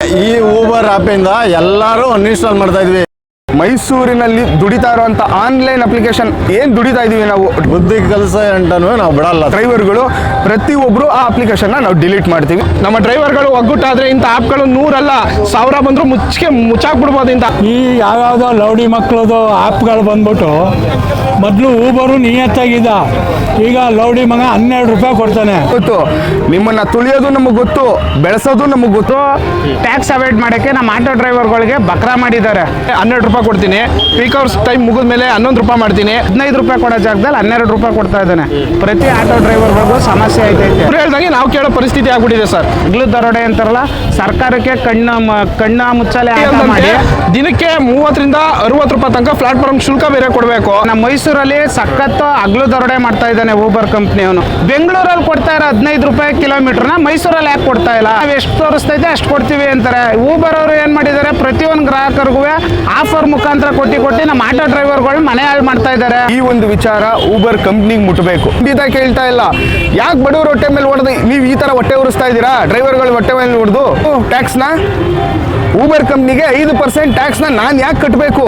ಈ ಊಬರ್ ಆ್ಯಪಿಂದ ಎಲ್ಲರೂ ಅನ್ಇನ್ಸ್ಟಾಲ್ ಮಾಡ್ತಾ ಇದ್ವಿ. ಮೈಸೂರಿನಲ್ಲಿ ದುಡಿತಾ ಇರುವಂತ ಆನ್ಲೈನ್ ಅಪ್ಲಿಕೇಶನ್ ಏನ್ ದುಡಿತಾ ಇದೀವಿ ನಾವು? ಬುದ್ಧಿ ಕೆಲಸ ಅಂಟನೂ ನಾವು ಬಿಡಲ್ಲ. ಡ್ರೈವರ್ಗಳು ಪ್ರತಿಯೊಬ್ಬರು ಆ ಅಪ್ಲಿಕೇಶನ್ ನಾವು ಡಿಲೀಟ್ ಮಾಡ್ತೀವಿ. ನಮ್ಮ ಡ್ರೈವರ್ಗಳು ಒಗ್ಗುಟ್ಟಾದರೆ ಇಂಥ ಆ್ಯಪ್ಗಳು ನೂರಲ್ಲ ಸಾವಿರ ಬಂದರೂ ಮುಚ್ಚಿಗೆ ಮುಚ್ಚಾಕ್ಬಿಡ್ಬೋದು ಇಂಥ. ಈ ಯಾವ್ಯಾವುದೋ ಲೌಡಿ ಮಕ್ಕಳದು ಆ್ಯಪ್ಗಳು ಬಂದ್ಬಿಟ್ಟು ಮೊದಲು ಊಬರು ನಿಯತ್ತಾಗಿದ್ದ. ಈಗ ಲೌಡಿ ಮಗ ಹನ್ನೆರಡು ರೂಪಾಯಿ ಕೊಡ್ತಾನೆ. ಗೊತ್ತು. ನಿಮ್ಮನ್ನ ತುಳಿಯೋದು ನಮಗೆ ಗೊತ್ತು ಬೆಳೆಸೋದು ನಮಗೆ ಗೊತ್ತು. ಟ್ಯಾಕ್ಸ್ ಅವಾಯ್ಡ್ ಮಾಡೋಕ್ಕೆ ನಮ್ಮ ಆಟೋ ಡ್ರೈವರ್ಗಳಿಗೆ ಬಕ್ರಾ ಮಾಡಿದ್ದಾರೆ. ಹನ್ನೆರಡು ರೂಪಾಯಿ ಕೊಡ್ತೀನಿ. ಪೀಕ್ ಅವರ್ಸ್ ಟೈಮ್ ಮುಗಿದ ಮೇಲೆ ಹನ್ನೊಂದು ರೂಪಾಯಿ ಮಾಡ್ತೀನಿ. ಹದಿನೈದು ರೂಪಾಯಿ ಕೊಡೋ ಜಾಗದಲ್ಲಿ ಹನ್ನೆರಡು ರೂಪಾಯಿ ಕೊಡ್ತಾ ಇದ್ದಾನೆ. ಪ್ರತಿ ಆಟೋ ಡ್ರೈವರ್ಗಳಿಗೂ ಸಮಸ್ಯೆ ಅವ್ರು ಹೇಳ್ದಂಗೆ ನಾವು ಕೇಳೋ ಪರಿಸ್ಥಿತಿ ಆಗ್ಬಿಟ್ಟಿದೆ ಸರ್. ಇಗ್ಲು ದರೋಡೆ ಅಂತಾರಲ್ಲ ಸರ್ಕಾರಕ್ಕೆ ಕಣ್ಣ ಕಣ್ಣ ಮುಚ್ಚಾಲೆ ಮಾಡಿ. ದಿನಕ್ಕೆ ಮೂವತ್ತರಿಂದ ಅರವತ್ತು ರೂಪಾಯಿ ತನಕ ಪ್ಲಾಟ್ಫಾರ್ಮ್ ಶುಲ್ಕ ಬೇರೆ ಕೊಡಬೇಕು. ನಮ್ಮ ಮೈಸೂರಲ್ಲಿ ಸಖತ್ತು ಅಗ್ಲು ದರೋಡೆ ಮಾಡ್ತಾ ಇದ್ದಾನೆ ಊಬರ್ ಕಂಪ್ನಿಯವನು ಬೆಂಗಳೂರಲ್ಲಿ ಕೊಡ್ತಾ ಇರೋ ಹದಿನೈದು ರೂಪಾಯಿ ಕಿಲೋಮೀಟರ್ನ ಮೈಸೂರಲ್ಲಿ ಯಾಕೆ ಕೊಡ್ತಾ ಇಲ್ಲ? ನಾವು ಎಷ್ಟು ತೋರಿಸ್ತೈತೆ ಅಷ್ಟು ಕೊಡ್ತೀವಿ ಅಂತಾರೆ. ಊಬರ್ ಅವರು ಏನು ಮಾಡಿದ್ದಾರೆ? ಪ್ರತಿಯೊಂದು ಗ್ರಾಹಕರಿಗೂ ಆಫರ್ ಮುಖಾಂತರ ಕೊಟ್ಟಿ ಕೊಟ್ಟಿ ನಮ್ಮ ಆಟೋ ಡ್ರೈವರ್ಗಳು ಮನೆ ಹಾಳು ಮಾಡ್ತಾ ಇದ್ದಾರೆ. ಈ ಒಂದು ವಿಚಾರ ಊಬರ್ ಕಂಪ್ನಿಗೆ ಮುಟ್ಟಬೇಕು ಖಂಡಿತ ಕೇಳ್ತಾ ಇಲ್ಲ. ಯಾಕೆ ಬಡವರು ಹೊಟ್ಟೆ ಮೇಲೆ ಹೊಡೆದು ನೀವು ಈ ತರ ಹೊಟ್ಟೆ ಉರಿಸ್ತಾ ಇದ್ದೀರಾ? ಡ್ರೈವರ್ಗಳು ಹೊಟ್ಟೆ ಮೇಲೆ ಹೊಡೆದು ಟ್ಯಾಕ್ಸ್ನ ಊಬರ್ ಕಂಪ್ನಿಗೆ ಐದು ಪರ್ಸೆಂಟ್ ಟ್ಯಾಕ್ಸ್ನ ನಾನು ಯಾಕೆ ಕಟ್ಟಬೇಕು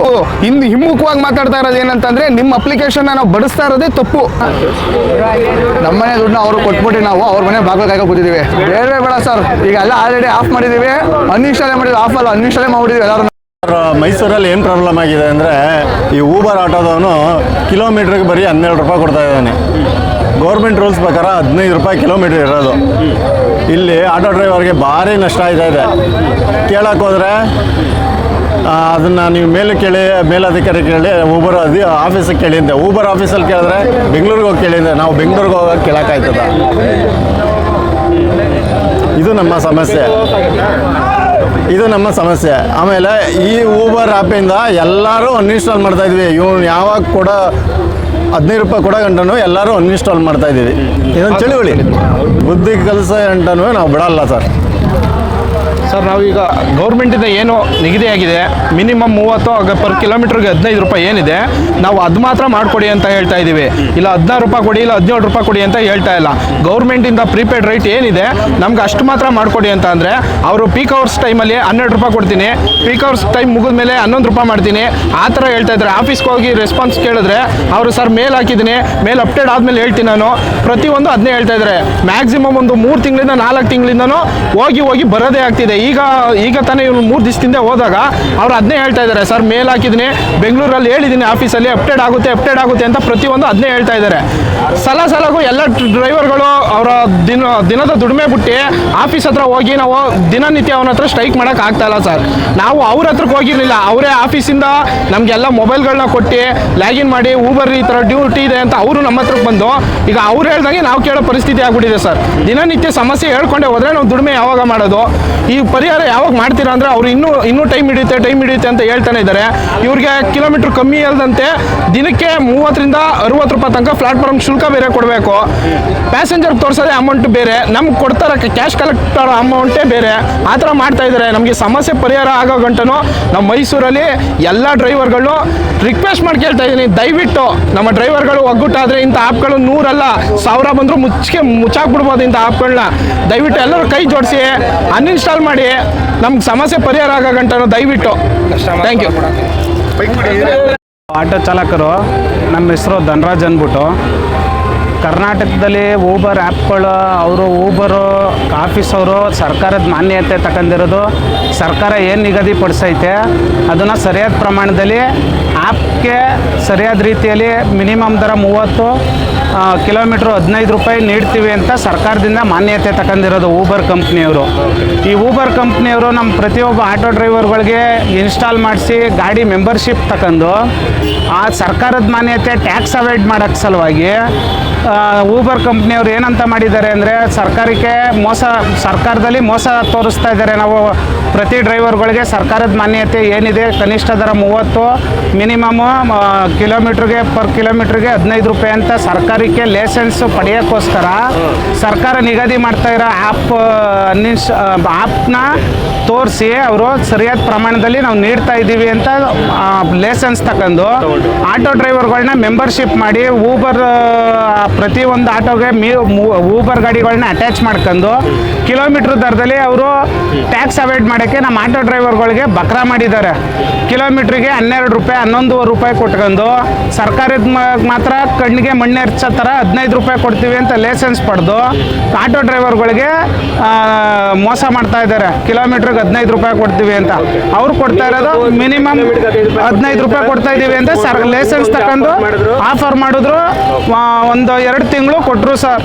ಇಂದು ಹಿಮ್ಮುಖವಾಗಿ ಮಾತಾಡ್ತಾ ಇರೋದು ಏನಂತಂದ್ರೆ ನಿಮ್ಮ ಅಪ್ಲಿಕೇಶನ್ ನಾವು ಬಡಿಸ್ತಾ ಇರೋದೇ ತಪ್ಪು. ನಮ್ಮನೆ ದುಡ್ಡು ಅವರು ಕೊಟ್ಬಿಟ್ಟು ನಾವು ಅವ್ರ ಮನೆ ಬಾಗಿಲು ಕಾಯ್ಕೊಂಡು ಕೂತಿದ್ದೀವಿ ಬೇರೆ ಬೇಡ ಸರ್. ಈಗ ಎಲ್ಲ ಆಲ್ರೆಡಿ ಆಫ್ ಮಾಡಿದೀವಿ ಅನ್ಇನ್ಸ್ಟಾಲೇ ಮಾಡಿದ್ವಿ ಆಫ್ ಅಲ್ಲ. ಅನ್ಇನ್ಸ್ಟಾಲೇ ಮಾಡಿದ್ವಿ ಎಲ್ಲರೂ ಮೈಸೂರಲ್ಲಿ ಏನು ಪ್ರಾಬ್ಲಮ್ ಆಗಿದೆ ಅಂದರೆ ಈ ಊಬರ್ ಆಟೋದವನು ಕಿಲೋಮೀಟ್ರಿಗೆ ಬರೀ ಹನ್ನೆರಡು ರೂಪಾಯಿ ಕೊಡ್ತಾ ಇದ್ದಾನೆ. ಗೌರ್ಮೆಂಟ್ ರೂಲ್ಸ್ ಪ್ರಕಾರ ಹದಿನೈದು ರೂಪಾಯಿ ಕಿಲೋಮೀಟ್ರ್ ಇರೋದು. ಇಲ್ಲಿ ಆಟೋ ಡ್ರೈವರ್ಗೆ ಭಾರಿ ನಷ್ಟ ಆಯ್ತಾ ಇದೆ. ಕೇಳೋಕ್ಕೋದ್ರೆ ಅದನ್ನು ನೀವು ಮೇಲೆ ಕೇಳಿ, ಮೇಲಧಿಕಾರಿ ಕೇಳಿ ಊಬರ್ ಅದಿ ಆಫೀಸಿಗೆ ಕೇಳಿ ಅಂತೆ. ಊಬರ್ ಆಫೀಸಲ್ಲಿ ಕೇಳಿದ್ರೆ ಬೆಂಗಳೂರಿಗೆ ಹೋಗಿ ಕೇಳಿದ್ದೆ ನಾವು ಬೆಂಗಳೂರಿಗೆ ಹೋಗೋಕೆ ಕೇಳೋಕ್ಕಾಯ್ತದ? ಇದು ನಮ್ಮ ಸಮಸ್ಯೆ. ಇದು ನಮ್ಮ ಸಮಸ್ಯೆ. ಆಮೇಲೆ ಈ ಊಬರ್ ಆ್ಯಪಿಂದ ಎಲ್ಲರೂ ಅನ್ಇನ್ಸ್ಟಾಲ್ ಮಾಡ್ತಾ ಇದ್ವಿ. ಇವ್ನು ಯಾವಾಗ ಕೂಡ ಹದಿನೈದು ರೂಪಾಯಿ ಕೊಡೋ ಗಂಟನು ಎಲ್ಲರೂ ಅನ್ಇನ್ಸ್ಟಾಲ್ ಮಾಡ್ತಾ ಇದ್ದೀವಿ. ಇದೊಂದು ಚಳುವಳಿ ಬುದ್ಧಿ ಕೆಲಸ ಗಂಟನು ನಾವು ಬಿಡಲ್ಲ ಸರ್. ಸರ್, ನಾವೀಗ ಗೌರ್ಮೆಂಟಿಂದ ಏನು ನಿಗದಿಯಾಗಿದೆ ಮಿನಿಮಮ್ ಮೂವತ್ತು ಪರ್ ಕಿಲೋಮೀಟ್ರಿಗೆ ಹದಿನೈದು ರೂಪಾಯಿ ಏನಿದೆ, ನಾವು ಅದು ಮಾತ್ರ ಮಾಡಿಕೊಡಿ ಅಂತ ಹೇಳ್ತಾ ಇದ್ದೀವಿ ಇಲ್ಲ ಹದಿನಾರು ರೂಪಾಯಿ ಕೊಡಿ, ಇಲ್ಲ ಹದಿನೇಳು ರೂಪಾಯಿ ಕೊಡಿ ಅಂತ ಹೇಳ್ತಾ ಇಲ್ಲ. ಗೌರ್ಮೆಂಟಿಂದ ಪ್ರೀಪೇಯ್ಡ್ ರೇಟ್ ಏನಿದೆ, ನಮ್ಗೆ ಅಷ್ಟು ಮಾತ್ರ ಮಾಡಿಕೊಡಿ ಅಂತ ಅಂದರೆ, ಅವರು ಪೀಕ್ ಅವರ್ಸ್ ಟೈಮಲ್ಲಿ ಹನ್ನೆರಡು ರೂಪಾಯಿ ಕೊಡ್ತೀನಿ ಪೀಕ್ ಅವರ್ಸ್ ಟೈಮ್ ಮುಗಿದ ಮೇಲೆ ಹನ್ನೊಂದು ರೂಪಾಯಿ ಮಾಡ್ತೀನಿ. ಆ ಥರ ಹೇಳ್ತಾ ಇದ್ದಾರೆ. ಆಫೀಸ್ಗೆ ಹೋಗಿ ರೆಸ್ಪಾನ್ಸ್ ಕೇಳಿದ್ರೆ, ಅವರು ಸರ್, ಮೇಲ್ ಹಾಕಿದ್ದೀನಿ, ಮೇಲ್ ಅಪ್ಡೇಟ್ ಆದಮೇಲೆ ಹೇಳ್ತೀನಿ ನಾನು. ಪ್ರತಿಯೊಂದು ಅದನ್ನೇ ಹೇಳ್ತಾ ಇದ್ದಾರೆ. ಮ್ಯಾಕ್ಸಿಮಮ್ ಒಂದು ಮೂರು ತಿಂಗಳಿಂದ ನಾಲ್ಕು ತಿಂಗಳಿಂದನೂ ಹೋಗಿ ಹೋಗಿ ಬರೋದೇ ಆಗ್ತಿದೆ. ಈಗ ಈಗ ತಾನೇ ಇವ್ನು ಮೂರು ದಿವಸದಿಂದ ಹೋದಾಗ ಅವ್ರು ಅದನ್ನೇ ಹೇಳ್ತಾ ಇದ್ದಾರೆ ಸರ್, ಮೇಲ್ ಹಾಕಿದ್ದೀನಿ, ಬೆಂಗಳೂರಲ್ಲಿ ಹೇಳಿದ್ದೀನಿ ಆಫೀಸಲ್ಲಿ ಅಪ್ಡೇಟ್ ಆಗುತ್ತೆ ಅಪ್ಡೇಟ್ ಆಗುತ್ತೆ ಅಂತ ಪ್ರತಿಯೊಂದು ಅದನ್ನೇ ಹೇಳ್ತಾ ಇದ್ದಾರೆ ಸಲ ಸಲಗೂ ಎಲ್ಲ ಡ್ರೈವರ್ಗಳು ಅವರ ದಿನ, ದಿನದ ದುಡಿಮೆ ಬಿಟ್ಟು ಆಫೀಸ್ ಹತ್ರ ಹೋಗಿ ನಾವು ದಿನನಿತ್ಯ ಅವನ ಹತ್ರ ಸ್ಟ್ರೈಕ್ ಮಾಡೋಕೆ ಆಗ್ತಾ ಇಲ್ಲ ಸರ್. ನಾವು ಅವ್ರ ಹತ್ರಕ್ಕೆ ಹೋಗಿರಲಿಲ್ಲ, ಅವರೇ ಆಫೀಸಿಂದ ನಮಗೆಲ್ಲ ಮೊಬೈಲ್ಗಳನ್ನ ಕೊಟ್ಟು ಲ್ಯಾಗಿನ್ ಮಾಡಿ ಊಬರ್ ಈ ಥರ ಡ್ಯೂಟಿ ಇದೆ ಅಂತ ಅವರು ನಮ್ಮ ಹತ್ರಕ್ಕೆ ಬಂದು, ಈಗ ಅವ್ರು ಹೇಳ್ದಂಗೆ ನಾವು ಕೇಳೋ ಪರಿಸ್ಥಿತಿ ಆಗ್ಬಿಟ್ಟಿದೆ ಸರ್. ದಿನನಿತ್ಯ ಸಮಸ್ಯೆ ಹೇಳ್ಕೊಂಡೆ ಹೋದರೆ ನಾವು ದುಡಿಮೆ ಯಾವಾಗ ಮಾಡೋದು? ಈ ಪರಿಹಾರ ಯಾವಾಗ ಮಾಡ್ತೀರಾ ಅಂದ್ರೆ ಅವ್ರು ಇನ್ನೂ ಇನ್ನೂ ಟೈಮ್ ಹಿಡಿಯುತ್ತೆ ಟೈಮ್ ಹಿಡಿಯುತ್ತೆ ಅಂತ ಹೇಳ್ತಾನೆ ಇದ್ದಾರೆ. ಇವ್ರಿಗೆ ಕಿಲೋಮೀಟರ್ ಕಮ್ಮಿ ಅಲ್ಲದಂತೆ ದಿನಕ್ಕೆ ಮೂವತ್ತರಿಂದ ಅರುವತ್ತು ರೂಪಾಯಿ ತನಕ ಪ್ಲಾಟ್ಫಾರ್ಮ್ ಶುಲ್ಕ ಬೇರೆ ಕೊಡಬೇಕು. ಪ್ಯಾಸೆಂಜರ್ ತೋರಿಸೋದೇ ಅಮೌಂಟ್ ಬೇರೆ. ನಮ್ಗೆ ಕೊಡ್ತಾರ ಕ್ಯಾಶ್ ಕಲೆಕ್ಟರ್ ಅಮೌಂಟೇ ಬೇರೆ. ಆ ಥರ ಮಾಡ್ತಾ ಇದ್ದಾರೆ. ನಮಗೆ ಸಮಸ್ಯೆ ಪರಿಹಾರ ಆಗೋ ಗಂಟನು ನಮ್ಮ ಮೈಸೂರಲ್ಲಿ ಎಲ್ಲ ಡ್ರೈವರ್ಗಳು ರಿಕ್ವೆಸ್ಟ್ ಮಾಡಿ ಕೇಳ್ತಾ ಇದ್ದೀನಿ. ದಯವಿಟ್ಟು ನಮ್ಮ ಡ್ರೈವರ್ಗಳು ಒಗ್ಗುಟ್ಟಾದರೆ ಇಂಥ ಆ್ಯಪ್ಗಳು ನೂರಲ್ಲ, ಸಾವಿರ ಬಂದರೂ ಮುಚ್ಚಿಗೆ ಮುಚ್ಚಾಕ್ಬಿಡ್ಬೋದು ಇಂಥ ಆ್ಯಪ್ಗಳನ್ನ ದಯವಿಟ್ಟು ಎಲ್ಲರೂ ಕೈ ಜೋಡಿಸಿ ಅನ್ಇನ್ಸ್ಟಾಲ್ ಮಾಡಿ, ನಮ್ಗೆ ಸಮಸ್ಯೆ ಪರಿಹಾರ ಆಗೋ ಗಂಟನು ದಯವಿಟ್ಟು. ಥ್ಯಾಂಕ್ ಯು ಆಟೋ ಚಾಲಕರು, ನಮ್ಮ ಹೆಸರು ಧನರಾಜ್ ಅಂದ್ಬಿಟ್ಟು. ಕರ್ನಾಟಕದಲ್ಲಿ ಊಬರ್ ಆ್ಯಪ್ಗಳು ಅವರು ಊಬರು ಆಫೀಸವರು ಸರ್ಕಾರದ ಮಾನ್ಯತೆ ತಗೊಂಡಿರೋದು ಸರ್ಕಾರ ಏನು ನಿಗದಿಪಡಿಸೈತೆ ಅದನ್ನು ಸರಿಯಾದ ಪ್ರಮಾಣದಲ್ಲಿ ಆ್ಯಪ್ಗೆ ಸರಿಯಾದ ರೀತಿಯಲ್ಲಿ ಮಿನಿಮಮ್ ದರ ಮೂವತ್ತು ಕಿಲೋಮೀಟ್ರ್ ಹದಿನೈದು ರೂಪಾಯಿ ನೀಡ್ತೀವಿ ಅಂತ ಸರ್ಕಾರದಿಂದ ಮಾನ್ಯತೆ ತಗೊಂಡಿರೋದು ಊಬರ್ ಕಂಪ್ನಿಯವರು. ಈ ಊಬರ್ ಕಂಪ್ನಿಯವರು ನಮ್ಮ ಪ್ರತಿಯೊಬ್ಬ ಆಟೋ ಡ್ರೈವರ್ಗಳಿಗೆ ಇನ್ಸ್ಟಾಲ್ ಮಾಡಿಸಿ ಗಾಡಿ ಮೆಂಬರ್ಶಿಪ್ ತಗೊಂಡು ಆ ಸರ್ಕಾರದ ಮಾನ್ಯತೆ ಟ್ಯಾಕ್ಸ್ ಅವಾಯ್ಡ್ ಮಾಡೋಕ್ಕೆ ಸಲುವಾಗಿ ಊಬರ್ ಕಂಪ್ನಿಯವರು ಏನಂತ ಮಾಡಿದ್ದಾರೆ ಅಂದರೆ ಸರ್ಕಾರಕ್ಕೆ ಮೋಸ, ಸರ್ಕಾರದಲ್ಲಿ ಮೋಸ ತೋರಿಸ್ತಾ ಇದ್ದಾರೆ. ನಾವು ಪ್ರತಿ ಡ್ರೈವರ್ಗಳಿಗೆ ಸರ್ಕಾರದ ಮಾನ್ಯತೆ ಏನಿದೆ, ಕನಿಷ್ಠ ದರ ಮೂವತ್ತು, ಮಿನಿಮಮ್ ಕಿಲೋಮೀಟ್ರಿಗೆ ಪರ್ ಕಿಲೋಮೀಟ್ರಿಗೆ ಹದಿನೈದು ರೂಪಾಯಿ ಅಂತ ಸರ್ಕಾರಕ್ಕೆ ಲೈಸೆನ್ಸ್ ಪಡೆಯೋಕ್ಕೋಸ್ಕರ ಸರ್ಕಾರ ನಿಗದಿ ಮಾಡ್ತಾ ಇರೋ ಆ್ಯಪ್ ನಿಶ್ ಆ್ಯಪ್ನ ತೋರಿಸಿ ಅವರು ಸರಿಯಾದ ಪ್ರಮಾಣದಲ್ಲಿ ನಾವು ನೀಡ್ತಾ ಇದ್ದೀವಿ ಅಂತ ಲೈಸೆನ್ಸ್ ತಗೊಂಡು ಆಟೋ ಡ್ರೈವರ್ಗಳನ್ನ ಮೆಂಬರ್ಶಿಪ್ ಮಾಡಿ ಊಬರ್ ಪ್ರತಿಯೊಂದು ಆಟೋಗೆ ಮೀ ಊಬರ್ ಗಾಡಿಗಳನ್ನ ಅಟ್ಯಾಚ್ ಮಾಡ್ಕೊಂಡು ಕಿಲೋಮೀಟ್ರ್ ದರದಲ್ಲಿ ಅವರು ಟ್ಯಾಕ್ಸ್ ಅವಾಯ್ಡ್ ಮಾಡೋಕ್ಕೆ ನಮ್ಮ ಆಟೋ ಡ್ರೈವರ್ಗಳಿಗೆ ಬಕ್ರ ಮಾಡಿದ್ದಾರೆ. ಕಿಲೋಮೀಟ್ರಿಗೆ ಹನ್ನೆರಡು ರೂಪಾಯಿ, ಹನ್ನೊಂದುವರೆ ರೂಪಾಯಿ ಕೊಟ್ಕೊಂಡು ಸರ್ಕಾರದ ಮಾತ್ರ ಕಣ್ಣಿಗೆ ಮಣ್ಣೆರ್ಚೋ ಥರ ಹದಿನೈದು ರೂಪಾಯಿ ಕೊಡ್ತೀವಿ ಅಂತ ಲೈಸೆನ್ಸ್ ಪಡೆದು ಆಟೋ ಡ್ರೈವರ್ಗಳಿಗೆ ಮೋಸ ಮಾಡ್ತಾ ಇದ್ದಾರೆ. ಕಿಲೋಮೀಟ್ರಿಗೆ ಹದಿನೈದು ರೂಪಾಯಿ ಕೊಡ್ತೀವಿ ಅಂತ. ಅವ್ರು ಕೊಡ್ತಾ ಇರೋದು ಮಿನಿಮಮ್ ಹದಿನೈದು ರೂಪಾಯಿ ಕೊಡ್ತಾ ಇದ್ದೀವಿ ಅಂತ ಸರ್ ಲೈಸೆನ್ಸ್ ತಗೊಂಡು ಆಫರ್ ಮಾಡಿದ್ರು ಒಂದು ಎರಡು ತಿಂಗಳು ಕೊಟ್ಟರು ಸರ್.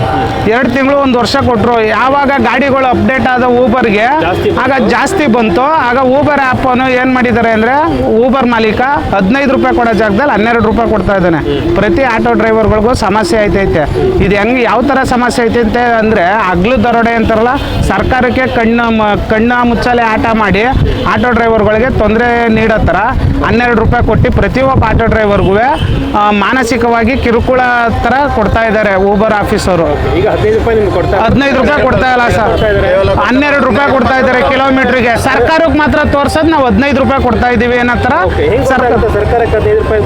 ಎರಡು ತಿಂಗಳು, ಒಂದು ವರ್ಷ ಕೊಟ್ಟರು ಯಾವಾಗ ಗಾಡಿಗಳು ಅಪ್ಡೇಟ್ ಆದ ಊಬರ್ಗೆ ಆಗ ಜಾಸ್ತಿ ಬಂತು. ಆಗ ಊಬರ್ ಆ್ಯಪನ್ನು ಏನು ಮಾಡಿದ್ದಾರೆ ಅಂದರೆ ಊಬರ್ ಮಾಲೀಕ ಹದಿನೈದು ರೂಪಾಯಿ ಕೊಡೋ ಜಾಗದಲ್ಲಿ ಹನ್ನೆರಡು ರೂಪಾಯಿ ಕೊಡ್ತಾ ಇದ್ದಾನೆ. ಪ್ರತಿ ಆಟೋ ಡ್ರೈವರ್ಗಳಿಗೂ ಸಮಸ್ಯೆ ಐತೈತೆ ಇದು ಹೆಂಗೆ ಯಾವ ಥರ ಸಮಸ್ಯೆ ಐತೈತೆ ಅಂದರೆ ಹಗ್ಲು ದರೋಡೆ ಅಂತಾರಲ್ಲ ಸರ್ಕಾರಕ್ಕೆ ಕಣ್ಣು ಕಣ್ಣ ಮುಚ್ಚಾಲೆ ಆಟ ಮಾಡಿ ಆಟೋ ಡ್ರೈವರ್ಗಳಿಗೆ ತೊಂದರೆ ನೀಡೋ ಥರ ಹನ್ನೆರಡು ರೂಪಾಯಿ ಕೊಟ್ಟು ಪ್ರತಿಯೊಬ್ಬ ಆಟೋ ಡ್ರೈವರ್ಗೂ ಮಾನಸಿಕವಾಗಿ ಕಿರುಕುಳ ಥರ ಕೊಡ್ತಾ ಇದ್ದಾರೆ ಊಬರ್ ಆಫೀಸರು ಈಗ ಹದಿನೈದು ರೂಪಾಯಿ ನಿಮ್ಗೆ ಕೊಡ್ತಾ ಹದಿನೈದು ರೂಪಾಯಿ ಕೊಡ್ತಾ ಇಲ್ಲ ಸರ್. ಹನ್ನೆರಡು ರೂಪಾಯಿ ಕೊಡ್ತಾ ಇದ್ದಾರೆ ಕಿಲೋಮೀಟ್ರಿಗೆ. ಸರ್ಕಾರಕ್ಕೆ ಮಾತ್ರ ತೋರ್ಸೋದು ನಾವು ಹದಿನೈದು ರೂಪಾಯಿ ಕೊಡ್ತಾ ಇದೀವಿ ಸರ್ಕಾರ ಸರ್ಕಾರಕ್ಕೆ ಹದಿನೈದು ರೂಪಾಯಿ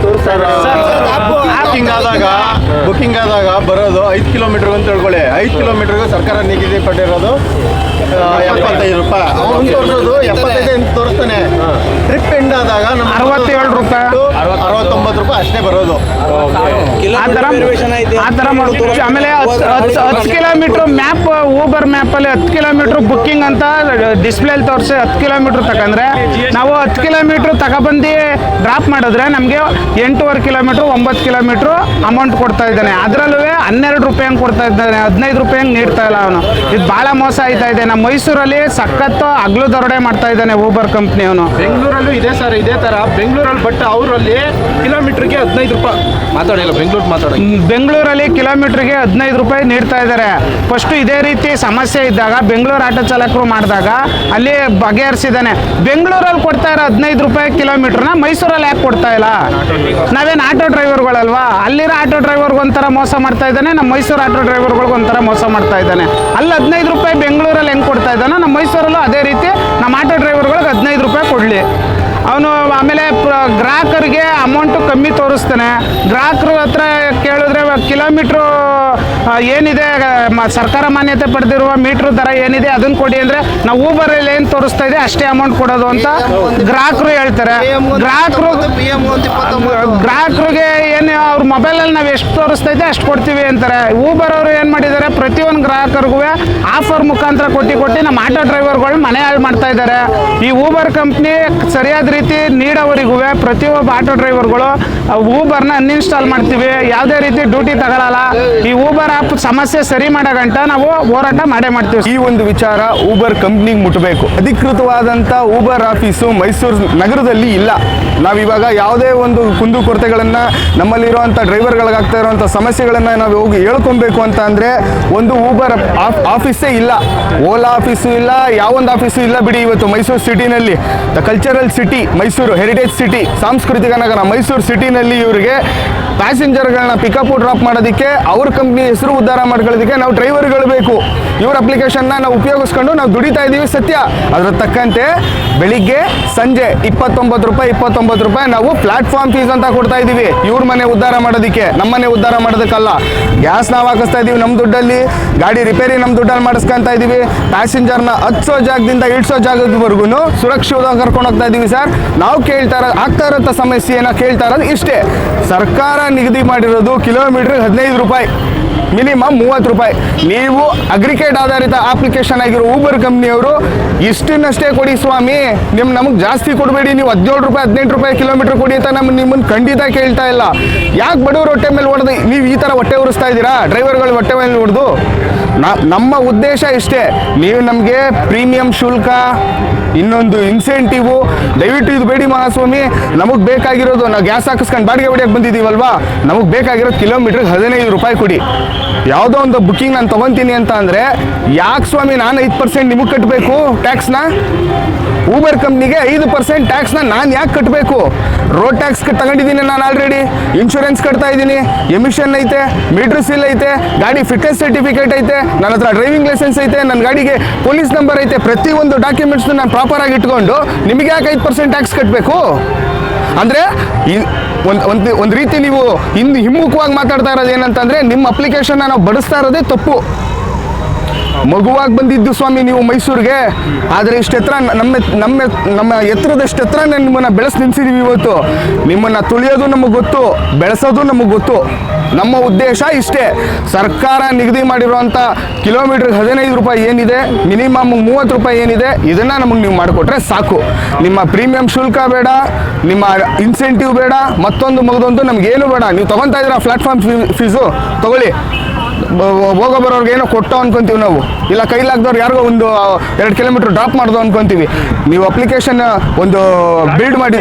ಬುಕ್ಕಿಂಗ್ ಆದಾಗ ಬುಕ್ಕಿಂಗ್ ಆದಾಗ ಬರೋದು ಐದು ಕಿಲೋಮೀಟರ್ ಅಂತ ತಿಳ್ಕೊಳ್ಳಿ. ಐದು ಕಿಲೋಮೀಟರ್ಗೂ ಸರ್ಕಾರ ನಿಗದಿ ಪಟ್ಟಿರೋದು ಆ, ಎಪ್ಪತ್ತೈದು ರೂಪಾಯಿ. ಅವ್ನು ತೋರಿಸೋದು ಎಪ್ಪತ್ತೈದು ಅಂತ ತೋರಿಸ್ತಾನೆ. ಟ್ರಿಪ್ ಎಂಡ್ ಆದಾಗ ನಮ್ಮ ಅರವತ್ತೇಳು ರೂಪಾಯಿ. ಅರವತ್ತೊಂಬತ್ತು ರೂಪಾಯಿ ಅಷ್ಟೇ ಬರೋದು. ಆ ಥರ ಮಾಡ್ತೀವಿ. ಆಮೇಲೆ ಹತ್ತು ಕಿಲೋಮೀಟ್ರ್ ಮ್ಯಾಪ್ ಊಬರ್ ಮ್ಯಾಪಲ್ಲಿ ಹತ್ತು ಕಿಲೋಮೀಟ್ರ್ ಬುಕ್ಕಿಂಗ್ ಅಂತ ಡಿಸ್ಪ್ಲೇಲಿ ತೋರಿಸಿ ಹತ್ತು ಕಿಲೋಮೀಟರ್ ತಗೊಂಡ್ರೆ ನಾವು ಹತ್ತು ಕಿಲೋಮೀಟ್ರ್ ತಗೊಬಂದು ಡ್ರಾಪ್ ಮಾಡಿದ್ರೆ ನಮಗೆ ಎಂಟೂವರೆ ಕಿಲೋಮೀಟ್ರ್ ಒಂಬತ್ತು ಕಿಲೋಮೀಟ್ರ್ ಅಮೌಂಟ್ ಕೊಡ್ತಾ ಇದ್ದಾನೆ. ಅದರಲ್ಲೂ ಹನ್ನೆರಡು ರೂಪಾಯಿ ಹಂಗೆ ಕೊಡ್ತಾ ಇದ್ದಾನೆ. ಹದಿನೈದು ರೂಪಾಯಿ ಹಂಗೆ ನೀಡ್ತಾ ಇಲ್ಲ ಅವನು. ಇದು ಭಾಳ ಮೋಸ ಆಯ್ತಾ ಇದೆ ನಮ್ಮ ಮೈಸೂರಲ್ಲಿ ಸಖತ್ತು ಹಗ್ಲು ದರೋಡೆ ಮಾಡ್ತಾ ಇದ್ದಾನೆ ಊಬರ್ ಕಂಪ್ನಿ ಅವನು. ಬೆಂಗಳೂರಲ್ಲೂ ಇದೆ ಸರ್ ಇದೇ ತರ. ಬೆಂಗಳೂರಲ್ಲಿ ಬಟ್ ಅವರಲ್ಲಿ ಕಿಲೋಮೀಟರ್ಗೆ ಹದಿನೈದು ರೂಪಾಯಿ. ಮಾತಾಡಿಲ್ಲ ಬೆಂಗಳೂರು ಮಾತಾಡಿ ಬೆಂಗಳೂರಲ್ಲಿ ಕಿಲೋಮೀಟರ್ಗೆ ಹದಿನೈದು ರೂಪಾಯಿ ನೀಡ್ತಾ ಇದ್ದಾರೆ. ಫಸ್ಟ್ ಇದೇ ರೀತಿ ಸಮಸ್ಯೆ ಇದ್ದಾಗ ಬೆಂಗಳೂರು ಆಟೋ ಚಾಲಕರು ಮಾಡಿದಾಗ ಅಲ್ಲಿ ಬಗೆಹರಿಸಿದ್ದಾನೆ. ಬೆಂಗಳೂರಲ್ಲಿ ಕೊಡ್ತಾ ಇರೋ ಹದಿನೈದು ರೂಪಾಯಿ ಕಿಲೋಮೀಟ್ರ್ನ ಮೈಸೂರಲ್ಲಿ ಯಾಕೆ ಕೊಡ್ತಾ ಇಲ್ಲ? ನಾವೇನು ಆಟೋ ಡ್ರೈವರ್ಗಳಲ್ವಾ? ಅಲ್ಲಿರೋ ಆಟೋ ಡ್ರೈವರ್ಗೊಂಥರ ಮೋಸ ಮಾಡ್ತಾ ಇದ್ದಾನೆ ನಮ್ಮ ಮೈಸೂರು ಆಟೋ ಡ್ರೈವರ್ಗಳಿಗೊಂಥರ ಮೋಸ ಮಾಡ್ತಾ ಇದ್ದಾನೆ. ಅಲ್ಲಿ ಹದಿನೈದು ರೂಪಾಯಿ ಬೆಂಗಳೂರಲ್ಲಿ ಹೆಂಗೆ ಕೊಡ್ತಾ ಇದ್ದಾನೆ ನಮ್ಮ ಮೈಸೂರಲ್ಲೂ ಅದೇ ರೀತಿ ನಮ್ಮ ಆಟೋ ಡ್ರೈವರ್ಗಳಿಗೆ ಹದಿನೈದು ರೂಪಾಯಿ ಕೊಡಲಿ. ಅವನು ಆಮೇಲೆ ಗ್ರಾಹಕರಿಗೆ ಅಮೌಂಟು ಕಮ್ಮಿ ತೋರಿಸ್ತಾನೆ. ಗ್ರಾಹಕರು ಹತ್ರ ಕೇಳಿದ್ರೆ ಕಿಲೋಮೀಟ್ರು ಏನಿದೆ ಸರ್ಕಾರ ಮಾನ್ಯತೆ ಪಡೆದಿರುವ ಮೀಟ್ರ್ ದರ ಏನಿದೆ ಅದನ್ನು ಕೊಡಿ ಅಂದರೆ ನಾವು ಊಬರಲ್ಲಿ ಏನು ತೋರಿಸ್ತಾ ಇದೆ, ಅಷ್ಟೇ ಅಮೌಂಟ್ ಕೊಡೋದು ಅಂತ ಗ್ರಾಹಕರು ಹೇಳ್ತಾರೆ. ಗ್ರಾಹಕರು ಗ್ರಾಹಕರಿಗೆ ಏನು ಅವ್ರ ಮೊಬೈಲಲ್ಲಿ ನಾವು ಎಷ್ಟು ತೋರಿಸ್ತಾ ಇದೆ ಅಷ್ಟು ಕೊಡ್ತೀವಿ ಅಂತಾರೆ. ಊಬರ್ ಅವರು ಏನು ಮಾಡಿದ್ದಾರೆ, ಪ್ರತಿಯೊಂದು ಗ್ರಾಹಕರಿಗೂ ಆಫರ್ ಮುಖಾಂತರ ಕೊಟ್ಟು ಕೊಟ್ಟು ನಮ್ಮ ಆಟೋ ಡ್ರೈವರ್ಗಳು ಮನೆ ಹಾಳು ಮಾಡ್ತಾ ಇದ್ದಾರೆ. ಈ ಊಬರ್ ಕಂಪ್ನಿ ಸರಿಯಾದ ರೀತಿ ನೀಡೋವರಿಗೂ ಪ್ರತಿಯೊಬ್ಬ ಆಟೋ ಡ್ರೈವರ್ಗಳು ಊಬರ್ನ ಅನ್ಇನ್ಸ್ಟಾಲ್ ಮಾಡ್ತೀವಿ. ಯಾವುದೇ ರೀತಿ ಡ್ಯೂಟಿ ತಗೊಳ್ಳಲ್ಲ ಈ ಊಬರ್ ಸಮಸ್ಯೆ ಸರಿ ಮಾಡೋ ಗಂಟ ನಾವು ಹೋರಾಟ ಮಾಡೇ ಮಾಡ್ತೀವಿ ಈ ಒಂದು ವಿಚಾರ ಊಬರ್ ಕಂಪ್ನಿಗೆ ಮುಟ್ಟಬೇಕು ಅಧಿಕೃತವಾದಂಥ ಊಬರ್ ಆಫೀಸು ಮೈಸೂರು ನಗರದಲ್ಲಿ ಇಲ್ಲ. ನಾವಿವಾಗ ಯಾವುದೇ ಒಂದು ಕುಂದು ಕೊರತೆಗಳನ್ನು ನಮ್ಮಲ್ಲಿರುವಂಥ ಡ್ರೈವರ್ಗಳಿಗಾಗ್ತಾ ಇರುವಂಥ ಸಮಸ್ಯೆಗಳನ್ನು ನಾವು ಹೋಗಿ ಹೇಳ್ಕೊಬೇಕು ಅಂತ ಅಂದರೆ ಒಂದು ಊಬರ್ ಆಫೀಸೇ ಇಲ್ಲ. ಓಲಾ ಆಫೀಸು ಇಲ್ಲ, ಯಾವೊಂದು ಆಫೀಸು ಇಲ್ಲ ಬಿಡಿ ಇವತ್ತು Mysuru ಸಿಟಿನಲ್ಲಿ. The cultural city Mysuru heritage city ಸಾಂಸ್ಕೃತಿಕ ನಗರ ಮೈಸೂರು ಸಿಟಿನಲ್ಲಿ ಇವರಿಗೆ ಪ್ಯಾಸೆಂಜರ್ಗಳನ್ನ ಪಿಕಪ್ ಡ್ರಾಪ್ ಮಾಡೋದಕ್ಕೆ, ಅವ್ರ ಕಂಪ್ನಿ ಹೆಸರು ಉದ್ಧಾರ ಮಾಡ್ಕೊಳ್ಳೋದಕ್ಕೆ ನಾವು ಡ್ರೈವರ್ಗಳು ಬೇಕು. ಇವ್ರ ಅಪ್ಲಿಕೇಶನ್ನ ನಾವು ಉಪಯೋಗಿಸ್ಕೊಂಡು ನಾವು ದುಡಿತಾ ಇದ್ದೀವಿ ಸತ್ಯ. ಅದ್ರ ತಕ್ಕಂತೆ ಬೆಳಿಗ್ಗೆ ಸಂಜೆ ಇಪ್ಪತ್ತೊಂಬತ್ತು ರೂಪಾಯಿ, ಇಪ್ಪತ್ತೊಂಬತ್ತು ರೂಪಾಯಿ ನಾವು ಪ್ಲಾಟ್ಫಾರ್ಮ್ ಫೀಸ್ ಅಂತ ಕೊಡ್ತಾ ಇದ್ದೀವಿ. ಇವ್ರ ಮನೆ ಉದ್ಧಾರ ಮಾಡೋದಕ್ಕೆ ನಮ್ಮ ಮನೆ ಉದ್ಧಾರ ಮಾಡೋದಕ್ಕಲ್ಲ. ಗ್ಯಾಸ್ ನಾವು ಹಾಕಿಸ್ತಾ ಇದ್ದೀವಿ ನಮ್ಮ ದುಡ್ಡಲ್ಲಿ, ಗಾಡಿ ರಿಪೇರಿ ನಮ್ಮ ದುಡ್ಡಲ್ಲಿ ಮಾಡಿಸ್ಕೊಂತ ಇದ್ದೀವಿ. ಪ್ಯಾಸೆಂಜರ್ನ ಹತ್ಸೋ ಜಾಗದಿಂದ ಇಳಿಸೋ ಜಾಗದವರೆಗೂ ಸುರಕ್ಷಿತವಾಗಿ ಕರ್ಕೊಂಡು ಹೋಗ್ತಾ ಇದೀವಿ ಸರ್ ನಾವು ಕೇಳ್ತಾ ಇರೋ ಆಗ್ತಾ ಇರೋಂಥ ಸಮಸ್ಯೆನ ಕೇಳ್ತಾ ಇರೋದು ಇಷ್ಟೇ. ಸರ್ಕಾರ ನಿಗದಿ ಮಾಡಿರೋದು ಕಿಲೋಮೀಟ್ರಿಗೆ ಹದಿನೈದು ರೂಪಾಯಿ. ಮಿನಿಮಮ್ ಮೂವತ್ತು ರೂಪಾಯಿ. ನೀವು ಅಗ್ರಿಕೇಟ್ ಆಧಾರಿತ ಅಪ್ಲಿಕೇಶನ್ ಆಗಿರೋ ಊಬರ್ ಕಂಪ್ನಿಯವರು ಇಷ್ಟನ್ನಷ್ಟೇ ಕೊಡಿ ಸ್ವಾಮಿ. ನಿಮ್ಮ ನಮಗೆ ಜಾಸ್ತಿ ಕೊಡಬೇಡಿ. ನೀವು ಹದಿನೇಳು ರೂಪಾಯಿ, ಹದಿನೆಂಟು ರೂಪಾಯಿ ಕಿಲೋಮೀಟರ್ ಕೊಡಿ ಅಂತ ನಮ್ಮ ನಿಮ್ಮನ್ನು ಖಂಡಿತ ಕೇಳ್ತಾ ಇಲ್ಲ. ಯಾಕೆ ಬಡವರು ಹೊಟ್ಟೆ ಮೇಲೆ ಹೊಡೆದು ನೀವು ಈ ಥರ ಹೊಟ್ಟೆ ಉರಿಸ್ತಾ ಇದ್ದೀರಾ? ಡ್ರೈವರ್ಗಳು ಹೊಟ್ಟೆ ಮೇಲೆ ಹೊಡೆದು ನಮ್ಮ ಉದ್ದೇಶ ಇಷ್ಟೇ. ನೀವು ನಮಗೆ ಪ್ರೀಮಿಯಂ ಶುಲ್ಕ, ಇನ್ನೊಂದು ಇನ್ಸೆಂಟಿವು ದಯವಿಟ್ಟು ಇದು ಬೇಡಿ ಮಹಾಸ್ವಾಮಿ. ನಮಗೆ ಬೇಕಾಗಿರೋದು, ನಾವು ಗ್ಯಾಸ್ ಹಾಕಿಸ್ಕೊಂಡು ಬಾಡಿಗೆ ಹೊಡಿಯಕ್ಕೆ ಬಂದಿದ್ದೀವಲ್ವಾ ನಮಗೆ ಬೇಕಾಗಿರೋದು ಕಿಲೋಮೀಟ್ರಿಗೆ ಹದಿನೈದು ರೂಪಾಯಿ ಕೊಡಿ. ಯಾವುದೋ ಒಂದು ಬುಕ್ಕಿಂಗ್ ನಾನು ತೊಗೊತೀನಿ ಅಂತ ಅಂದರೆ, ಯಾಕೆ ಸ್ವಾಮಿ, ನಾನು ಐದು ಪರ್ಸೆಂಟ್ ನಿಮಗೆ ಕಟ್ಟಬೇಕು ಟ್ಯಾಕ್ಸ್ನ ಊಬರ್ ಕಂಪ್ನಿಗೆ ಐದು ಪರ್ಸೆಂಟ್ ಟ್ಯಾಕ್ಸ್ನ ನಾನು ಯಾಕೆ ಕಟ್ಟಬೇಕು ರೋಡ್ ಟ್ಯಾಕ್ಸ್ ತಗೊಂಡಿದ್ದೀನಿ ನಾನು ಆಲ್ರೆಡಿ ಇನ್ಶೂರೆನ್ಸ್ ಕಟ್ತಾ ಇದ್ದೀನಿ. ಎಮಿಷನ್ ಐತೆ ಮೀಟ್ರ್ ಸೀಲ್ ಐತೆ, ಗಾಡಿ ಫಿಟ್ನೆಸ್ ಸರ್ಟಿಫಿಕೇಟ್ ಐತೆ, ನನ್ನ ಹತ್ರ ಡ್ರೈವಿಂಗ್ ಲೈಸೆನ್ಸ್ ಐತೆ ನನ್ನ ಗಾಡಿಗೆ ಪೊಲೀಸ್ ನಂಬರ್ ಐತೆ, ಪ್ರತಿಯೊಂದು ಡಾಕ್ಯುಮೆಂಟ್ಸ್ನ ನಾನು ಪ್ರಾಪರಾಗಿ ಇಟ್ಕೊಂಡು ನಿಮಗೆ ಯಾಕೆ ಐದು ಪರ್ಸೆಂಟ್ ಟ್ಯಾಕ್ಸ್ ಕಟ್ಟಬೇಕು ಅಂದರೆ ಒಂದು ಒಂದು ಒಂದು ರೀತಿ ನೀವು ಹಿಂದೆ ಹಿಮ್ಮುಖವಾಗಿ ಮಾತಾಡ್ತಾ ಇರೋದು ಏನಂತಂದರೆ ನಿಮ್ಮ ಅಪ್ಲಿಕೇಶನ್ನ ನಾವು ಬಡಿಸ್ತಾ ಇರೋದೇ ತಪ್ಪು. ಮಗುವಾಗಿ ಬಂದಿದ್ದು ಸ್ವಾಮಿ ನೀವು ಮೈಸೂರಿಗೆ. ಆದರೆ ಇಷ್ಟೆತ್ರ ನಮ್ಮ ನಮ್ಮ ನಮ್ಮ ಎತ್ತರದಷ್ಟು ಹತ್ರ ನಿಮ್ಮನ್ನು ಬೆಳೆಸಿ ನಿಲ್ಸಿದ್ದೀವಿ ಇವತ್ತು. ನಿಮ್ಮನ್ನು ತುಳಿಯೋದು ನಮಗೆ ಗೊತ್ತು, ಬೆಳೆಸೋದು ನಮಗೆ ಗೊತ್ತು. ನಮ್ಮ ಉದ್ದೇಶ ಇಷ್ಟೇ. ಸರ್ಕಾರ ನಿಗದಿ ಮಾಡಿರುವಂಥ ಕಿಲೋಮೀಟ್ರಿಗೆ ಹದಿನೈದು ರೂಪಾಯಿ ಏನಿದೆ, ಮಿನಿಮಮ್ ಮೂವತ್ತು ರೂಪಾಯಿ ಏನಿದೆ, ಇದನ್ನು ನಮಗೆ ನೀವು ಮಾಡಿಕೊಟ್ರೆ ಸಾಕು. ನಿಮ್ಮ ಪ್ರೀಮಿಯಂ ಶುಲ್ಕ ಬೇಡ, ನಿಮ್ಮ ಇನ್ಸೆಂಟಿವ್ ಬೇಡ, ಮತ್ತೊಂದು ಮಗದೊಂದು ನಮಗೇನು ಬೇಡ. ನೀವು ತೊಗೊತಾ ಇದ್ದೀರಾ ಪ್ಲಾಟ್ಫಾರ್ಮ್ ಫೀಸು ತಗೊಳ್ಳಿ. ಹೋಗೋ ಬರೋರ್ಗೆ ಏನೋ ಕೊಟ್ಟೋ ಅನ್ಕೊಂತೀವಿ ನಾವು. ಇಲ್ಲ ಕೈಲಾಗ್ದವ್ರು ಯಾರಿಗೋ ಒಂದು ಎರಡು ಕಿಲೋಮೀಟರ್ ಡ್ರಾಪ್ ಮಾಡ್ದೋ ಅನ್ಕೊಂತೀವಿ. ನೀವು ಅಪ್ಲಿಕೇಶನ್ ಒಂದು ಬಿಲ್ಡ್ ಮಾಡಿ.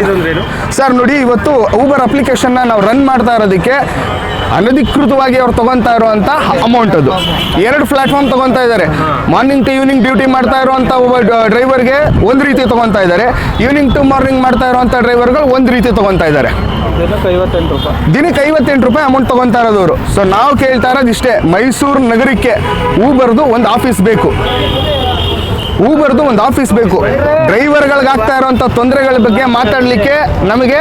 ಸರ್ ನೋಡಿ ಇವತ್ತು ಊಬರ್ ಅಪ್ಲಿಕೇಶನ್ನ ನಾವು ರನ್ ಮಾಡ್ತಾ ಇರೋದಕ್ಕೆ ಅನಧಿಕೃತವಾಗಿ ಅವ್ರು ತಗೊತಾ ಇರುವಂತ ಅಮೌಂಟ್ ಅದು. ಎರಡು ಪ್ಲಾಟ್ಫಾರ್ಮ್ ತೊಗೊತಾ ಇದ್ದಾರೆ. ಮಾರ್ನಿಂಗ್ ಟು ಈವ್ನಿಂಗ್ ಡ್ಯೂಟಿ ಮಾಡ್ತಾ ಇರುವಂತ ಡ್ರೈವರ್ಗೆ ಒಂದು ರೀತಿ ತೊಗೊತಾ ಇದ್ದಾರೆ. ಈವ್ನಿಂಗ್ ಟು ಮಾರ್ನಿಂಗ್ ಮಾಡ್ತಾ ಇರುವಂಥ ಡ್ರೈವರ್ಗಳು ಒಂದು ರೀತಿ ತಗೊತಾ ಇದ್ದಾರೆ. ದಿನಕ್ಕೆ ಐವತ್ತೆಂಟು ರೂಪಾಯಿ. ದಿನಕ್ಕೆ ಐವತ್ತೆಂಟು ರೂಪಾಯಿ ಅಮೌಂಟ್ ತೊಗೊತಾ ಇರೋದವರು ಸೊ ನಾವು ಕೇಳ್ತಾ ಇರೋದು ಇಷ್ಟೇ. ಮೈಸೂರು ನಗರಕ್ಕೆ ಊಬರ್ದು ಒಂದು ಆಫೀಸ್ ಬೇಕು. ಊಬರ್ದು ಒಂದು ಆಫೀಸ್ ಬೇಕು. ಡ್ರೈವರ್ಗಳಿಗೆ ಆಗ್ತಾ ಇರೋಂಥ ತೊಂದರೆಗಳ ಬಗ್ಗೆ ಮಾತಾಡಲಿಕ್ಕೆ ನಮಗೆ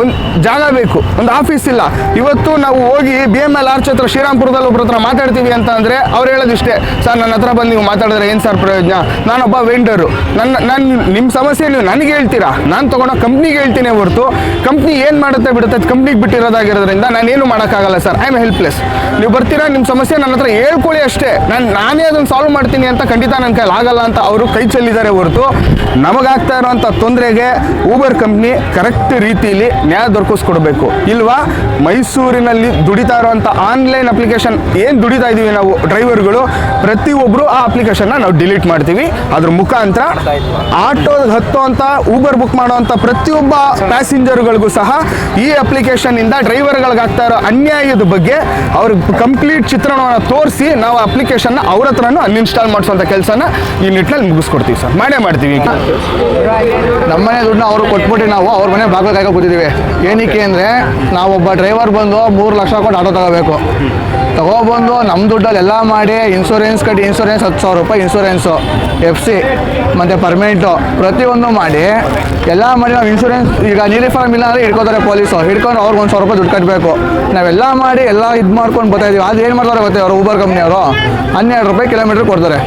ಒಂದು ಜಾಗ ಬೇಕು. ಒಂದು ಆಫೀಸ್ ಇಲ್ಲ. ಇವತ್ತು ನಾವು ಹೋಗಿ ಬಿ ಎಂ ಎಲ್ ಆರ್ಚ್ ಹತ್ರ ಶ್ರೀರಾಮ್ಪುರದಲ್ಲಿ ಒಬ್ಬರ ಹತ್ರ ಮಾತಾಡ್ತೀವಿ ಅಂತ ಅಂದರೆ ಅವ್ರು ಹೇಳೋದು ಇಷ್ಟೇ ಸರ್ ನನ್ನ ಹತ್ರ ಬಂದು ನೀವು ಮಾತಾಡಿದ್ರೆ ಏನು ಸರ್ ಪ್ರಯೋಜನ? ನಾನೊಬ್ಬ ವೆಂಡರು ನನ್ನ ನಾನು ನಿಮ್ಮ ಸಮಸ್ಯೆ ನೀವು ನನಗೆ ಹೇಳ್ತೀರಾ? ನಾನು ತೊಗೊಂಡೋ ಕಂಪ್ನಿಗೆ ಹೇಳ್ತೀನಿ ಹೊರತು. ಕಂಪ್ನಿ ಏನು ಮಾಡುತ್ತೆ ಬಿಡುತ್ತೆ ಕಂಪ್ನಿಗೆ ಬಿಟ್ಟಿರೋದಾಗಿರೋದ್ರಿಂದ ನಾನೇನು ಮಾಡೋಕ್ಕಾಗಲ್ಲ ಸರ್. ಐ ಆಮ್ ಹೆಲ್ಪ್ಲೆಸ್ ನೀವು ಬರ್ತೀರಾ ನಿಮ್ಮ ಸಮಸ್ಯೆ ನನ್ನ ಹತ್ರ ಹೇಳ್ಕೊಳ್ಳಿ ಅಷ್ಟೇ. ನಾನು, ನಾನೇ ಅದನ್ನು ಸಾಲ್ವ್ ಮಾಡ್ತೀನಿ ಅಂತ ಖಂಡಿತ ನನ್ನ ಕೈಲಿ ಆಗಲ್ಲ ಅಂತ ಅವರು ಕೈ ಚೆಲ್ಲಿದ್ದಾರೆ ಹೊರತು ನಮಗಾಗ್ತಾ ಇರುವಂಥ ತೊಂದರೆಗೆ ಊಬರ್ ಕಂಪ್ನಿ ಕರೆಕ್ಟ್ ರೀತಿಯಲ್ಲಿ ನ್ಯಾಯ ದೊರಕಿಸ್ಕೊಡ್ಬೇಕು. ಇಲ್ವಾ? ಮೈಸೂರಿನಲ್ಲಿ ದುಡಿತಾ ಇರುವಂಥ ಆನ್ಲೈನ್ ಅಪ್ಲಿಕೇಶನ್ ಏನು ದುಡಿತಾ ಇದ್ದೀವಿ ನಾವು ಡ್ರೈವರ್ಗಳು ಪ್ರತಿಯೊಬ್ಬರು ಆ ಅಪ್ಲಿಕೇಶನ್ನ ನಾವು ಡಿಲೀಟ್ ಮಾಡ್ತೀವಿ. ಅದ್ರ ಮುಖಾಂತರ ಆಟೋ ಹತ್ತೋ ಅಂತ ಊಬರ್ ಬುಕ್ ಮಾಡುವಂಥ ಪ್ರತಿಯೊಬ್ಬ ಪ್ಯಾಸೆಂಜರ್ಗಳಿಗೂ ಸಹ ಈ ಅಪ್ಲಿಕೇಶನ್ನಿಂದ ಡ್ರೈವರ್ಗಳಿಗಾಗ್ತಾ ಇರೋ ಅನ್ಯಾಯದ ಬಗ್ಗೆ ಅವ್ರಿಗೆ ಕಂಪ್ಲೀಟ್ ಚಿತ್ರಣವನ್ನು ತೋರಿಸಿ ನಾವು ಅಪ್ಲಿಕೇಶನ್ನ ಅವ್ರ ಹತ್ರನೂ ಅನ್ಇನ್ಸ್ಟಾಲ್ ಮಾಡಿಸುವಂಥ ಕೆಲಸನ ಈ ನಿಟ್ಟಿನಲ್ಲಿ ಮುಗಿಸ್ಕೊಡ್ತೀವಿ ಸರ್. ಮಾಡೇ ಮಾಡ್ತೀವಿ ಈಗ. ನಮ್ಮನೆ ದುಡ್ಡನ್ನ ಅವರು ಕೊಟ್ಬಿಟ್ಟು ನಾವು ಅವ್ರ ಮನೆ ಬಾಗಿಲು ಕಾಯ್ಕೊಂಡು ಕೂತಿದ್ದೀವಿ. ಏನಕ್ಕೆ ಅಂದರೆ ನಾವೊಬ್ಬ ಡ್ರೈವರ್ ಬಂದು ಮೂರು ಲಕ್ಷ ಕೊಟ್ಟು ಆಟೋ ತಗೋಬೇಕು. ತಗೋಬಂದು ನಮ್ಮ ದುಡ್ಡಲ್ಲಿ ಎಲ್ಲ ಮಾಡಿ ಇನ್ಶೂರೆನ್ಸ್ ಕಟ್ಟಿ ಇನ್ಶೂರೆನ್ಸ್ ಹತ್ತು ಸಾವಿರ ರೂಪಾಯಿ ಇನ್ಶೂರೆನ್ಸು ಎಫ್ ಸಿ ಮತ್ತು ಪರ್ಮನೆಂಟು ಪ್ರತಿಯೊಂದು ಮಾಡಿ, ಎಲ್ಲ ಮಾಡಿ ನಾವು ಇನ್ಶೂರೆನ್ಸ್ ಈಗ ನೀಲಿ ಫಾರ್ಮ್ ಇಲ್ಲ ಅಂದರೆ ಹಿಡ್ಕೋತಾರೆ ಪೊಲೀಸು ಹಿಡ್ಕೊಂಡು ಅವ್ರಿಗೆ ಒಂದು ಸಾವಿರ ರೂಪಾಯಿ ದುಡ್ಡು ಕಟ್ಟಬೇಕು ನಾವೆಲ್ಲ ಮಾಡಿ, ಎಲ್ಲ ಇದು ಮಾಡ್ಕೊಂಡು ಬರ್ತಾ ಇದೀವಿ. ಅದು ಏನು ಮಾಡ್ತಾರೆ ಗೊತ್ತೇ ಅವರು? ಊಬರ್ ಕಂಪ್ನಿಯವರು ಹನ್ನೆರಡು ರೂಪಾಯಿ ಕಿಲೋಮೀಟ್ರ್ ಕೊಡ್ತಾರೆ.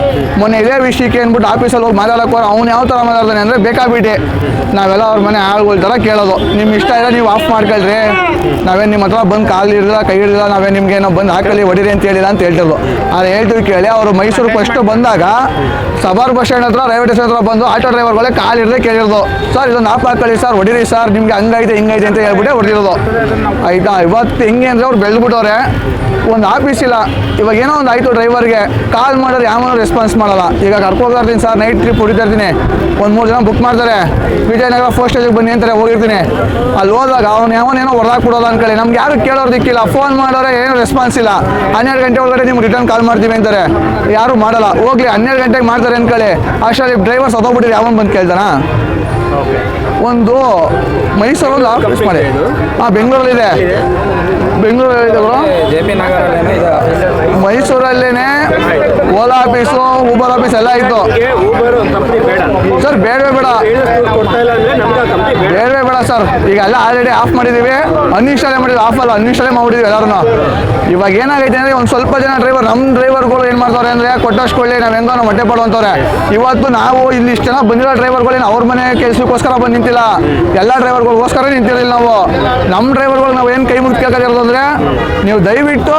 ಮೊನ್ನೆ ಇದೇ ವಿಷಯಕ್ಕೆ ಅಂದ್ಬಿಟ್ಟು ಆಫೀಸಲ್ಲಿ ಹೋಗಿ ಮಾತಾಡೋಕೆ ಅವ್ನು ಯಾವ ಥರ ಮಾತಾಡ್ತಾನೆ ಅಂದರೆ ಬೇಕಾಗ್ಬಿಟ್ಟು ನಾವೆಲ್ಲ ಅವ್ರ ಮನೆ ಆಳುಗಳ ಥರ ಕೇಳೋದು. ನಿಮ್ಮ ಇಷ್ಟ ಇಲ್ಲ, ನೀವು ಆಫ್ ಮಾಡ್ಕೊಳ್ರಿ. ನಾವೇನು ನಿಮ್ಮ ಹತ್ರ ಬಂದು ಕಾಲು ಕೈ ಹಿಡಿದಿಲ್ಲ, ನಾವೇನು ನಿಮ್ಗೆ ಏನೋ ಬಂದು ಹಾಕಲಿ, ಹೊಡಿರಿ ಅಂತ ಹೇಳಿಲ್ಲ ಅಂತ ಹೇಳ್ತಿದ್ರು ಅದು ಹೇಳ್ತೀವಿ ಕೇಳಿ, ಅವರು ಮೈಸೂರು ಫಸ್ಟ್ ಬಂದಾಗ, ಸಬಾರ್ ಬಸ್ ಸ್ಟ್ಯಾಂಡ್ ಹತ್ರ ರೈಲ್ವೆ ಹತ್ರ ಬಂದು ಆಟೋ ಡ್ರೈವರ್ಗಳೇ ಇರದೆ ಕೇಳಿರೋದು. ಸರ್ ಇದೊಂದು ಆಫ್ ಹಾಕೊಳ್ಳಿ ಸರ್, ಹೊಡಿರಿ ಸರ್, ನಿಮ್ಗೆ ಹಂಗೈತೆ ಹಿಂಗೈತೆ ಅಂತ ಹೇಳ್ಬಿಟ್ಟೆ ಹೊಡೆದಿರೋದು. ಆಯ್ತಾ? ಇವತ್ತು ಹೆಂಗೆ ಅಂದರೆ ಅವ್ರು ಬೆಳೆದ್ಬಿಟ್ಟವ್ರೆ. ಒಂದು ಆಫೀಸ್ ಇಲ್ಲ ಇವಾಗ ಏನೋ ಒಂದು ಆಯಿತು ಡ್ರೈವರ್ಗೆ. ಕಾಲ್ ಮಾಡಿದ್ರೆ ಯಾವನೂ ರೆಸ್ಪಾನ್ಸ್ ಮಾಡಲ್ಲ. ಈಗ ಕರ್ಕೋಗ್ತಾ ಇರ್ತೀನಿ ಸರ್ ನೈಟ್ ಟ್ರಿಪ್ ಹೊಡಿತಾ ಇರ್ತೀನಿ. ಒಂದು ಮೂರು ಜನ ಬುಕ್ ಮಾಡ್ತಾರೆ. ವಿಜಯನಗರ ಫಸ್ಟ್ ಸ್ಟೇಜಿಗೆ ಬನ್ನಿ ಅಂತಾರೆ, ಹೋಗಿರ್ತೀನಿ. ಅಲ್ಲಿ ಹೋದಾಗ ಅವ್ನು ಯಾವನೇನೋ ಹೊರದಾಕ್ಬಿಡೋದು ಅನ್ಕೊಳ್ಳಿ ನಮ್ಗೆ ಯಾರು ಕೇಳೋರು ದಿಕ್ಕಿಲ್ಲ ಫೋನ್ ಮಾಡೋರೆ ಏನೂ ರೆಸ್ಪಾನ್ಸ್ ಇಲ್ಲ. ಹನ್ನೆರಡು ಗಂಟೆ ಒಳಗಡೆ ನಿಮ್ಗೆ ರಿಟರ್ನ್ ಕಾಲ್ ಮಾಡ್ತೀವಿ ಅಂತಾರೆ. ಯಾರು ಮಾಡಲ್ಲ. ಹೋಗ್ಲಿ, ಹನ್ನೆರಡು ಗಂಟೆಗೆ ಮಾಡ್ತಾರೆ ಅನ್ಕೊಳ್ಳಿ ಅಷ್ಟರಲ್ಲಿ ಡ್ರೈವರ್ ಸತ್ತೋಗ್ಬಿಟ್ಟಿರಿ ಯಾವ ಬಂದು ಕೇಳ್ತಾನ ಒಂದು ಮೈಸೂರಲ್ಲಿ ಆಫೀಸ್ ಮಾಡಿ? ಹಾಂ ಬೆಂಗಳೂರಲ್ಲಿದೆ. ಬೆಂಗಳೂರಲ್ಲಿದೆ ಬೆಂಗಳೂರಲ್ಲಿ ಜೆ ಓಲಾ ಆಫೀಸು ಊಬರ್ ಆಫೀಸ್ ಎಲ್ಲ ಇತ್ತು. ಸರ್ ಬೇಡವೇ ಬೇಡ. ಬೇಡವೇ ಬೇಡ ಸರ್ ಈಗ ಎಲ್ಲ ಆಲ್ರೆಡಿ ಆಫ್ ಮಾಡಿದ್ದೀವಿ ಅನ್ಇನ್ಸ್ಟಾಲೇ ಮಾಡಿದ್ವಿ. ಆಫ್ ಅಲ್ಲ ಅನ್ಇನ್ಸ್ಟಾಲೇ ಮಾಡಿದ್ವಿ ಎಲ್ಲರೂ ಇವಾಗ ಏನಾಗೈತೆ ಅಂದರೆ ಒಂದು ಸ್ವಲ್ಪ ಜನ ಡ್ರೈವರ್ ನಮ್ಮ ಡ್ರೈವರ್ಗಳು ಏನು ಮಾಡ್ತಾರೆ ಅಂದರೆ ಕೊಟ್ಟಷ್ಟು ನಾವು ಹೆಂಗೋ ನಾವು ಹೊಟ್ಟೆ ಪಡುವಂತವ್ರೆ. ಇವತ್ತು ನಾವು ಇಲ್ಲಿ ಇಷ್ಟು ಜನ ಬಂದಿರೋ ಡ್ರೈವರ್ಗಳೇನು ಅವ್ರ ಮನೆ ಕೆಲಸಕ್ಕೋಸ್ಕರ ಬಂದು ನಿಂತಿಲ್ಲ. ಎಲ್ಲ ಡ್ರೈವರ್ಗಳಿಗೋಸ್ಕರ ನಿಂತಿರಲಿಲ್ಲ ನಾವು. ನಮ್ಮ ಡ್ರೈವರ್ಗಳು ನಾವು ಏನು ಕೈ ಮುಗಿದು ಕೇಳ್ಕೊಂಡಿರೋದು ಅಂದರೆ ನೀವು ದಯವಿಟ್ಟು